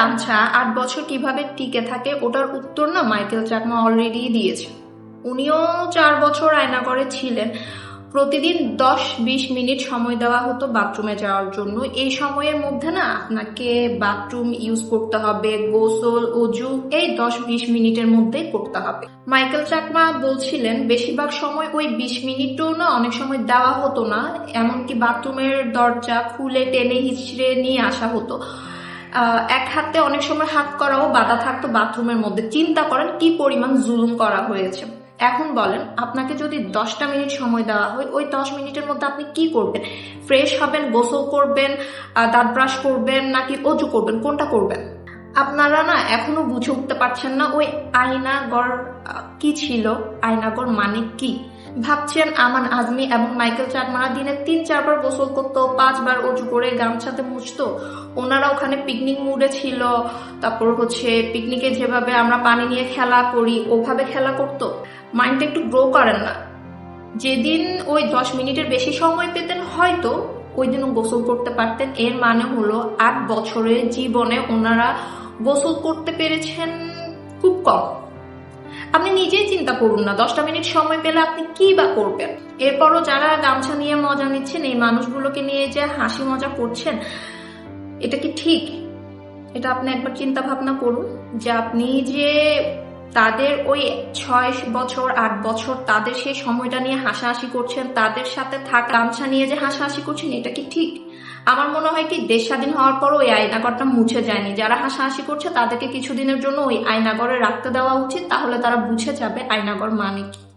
গামছা আট বছর কীভাবে টিকে থাকে ওটার উত্তর না মাইকেল চাকমা অলরেডি দিয়েছে। উনিও চার বছর আয়না করে ছিলেন। প্রতিদিন দশ বিশ মিনিট সময় দেওয়া হতো বাথরুমে যাওয়ার জন্য। এই সময়ের মধ্যে না আপনাকে বাথরুম ইউজ করতে হবে, গোসল অজু এই দশ বিশ মিনিটের মধ্যেই করতে হবে। মাইকেল চাকমা বলছিলেন, বেশিরভাগ সময় ওই বিশ মিনিটও না অনেক সময় দেওয়া হতো না। এমনকি বাথরুমের দরজা খুলে টেনে হিচড়ে নিয়ে আসা হতো। এক হাতে অনেক সময় হাত করাও, বাধা থাকতো বাথরুমের মধ্যে। চিন্তা করেন কি পরিমাণ জুলুম করা হয়েছে। এখন বলেন, আপনাকে যদি দশটা মিনিট সময় দেওয়া হয়, ওই দশ মিনিটের মধ্যে আপনি কি করবেন? ফ্রেশ হবেন, গোসল করবেন দাঁত ব্রাশ করবেন, নাকি অজু করবেন? কোনটা করবেন? আপনারা না এখনও বুঝে উঠতে পারছেন না, ওই আয়নাগর কি ছিল? আয়নাগর মানে কি? ভাবছেন আমান আজমি এবং মাইকেল চাকমারা দিনে তিন চারবার গোসল করতো, পাঁচবার অজু করে গামছাতে মুছতো। ওনারা ওখানে পিকনিক মুডে ছিল। তারপর হচ্ছে পিকনিকে যেভাবে আমরা পানি নিয়ে খেলা করি, ওভাবে খেলা করতো। মাইন্ডটা একটু গ্রো করেন না। যেদিন ওই দশ মিনিটের বেশি সময় পেতেন হয়তো ওই দিনও গোসল করতে পারতেন। এর মানে হলো আট বছরের জীবনে ওনারা গোসল করতে পেরেছেন খুব কম। আপনি নিজেই চিন্তা করুন না, দশটা মিনিট সময় পেলে আপনি কি বা করবেন। এরপরও যারা গামছা নিয়ে মজা নিচ্ছেন, এই মানুষগুলোকে নিয়ে যে হাসি মজা করছেন, এটা কি ঠিক? এটা আপনি একবার চিন্তা ভাবনা করুন যে আপনি যে তাদের ওই ছয় বছর, আট বছর তাদের সেই সময়টা নিয়ে হাসাহাসি করছেন, তাদের সাথে থাকা গামছা নিয়ে যে হাসাহাসি করছেন, এটা কি ঠিক? আমার মনে হয় কি, দেশ স্বাধীন হওয়ার পর ওই আয়নাগরটা মুছে যায়নি। যারা হাসাহাসি করছে, তাদেরকে কিছুদিনের জন্য ওই আয়নাগরে রাখতে দেওয়া উচিত, তাহলে তারা বুঝে যাবে আয়নাগর মানে কি।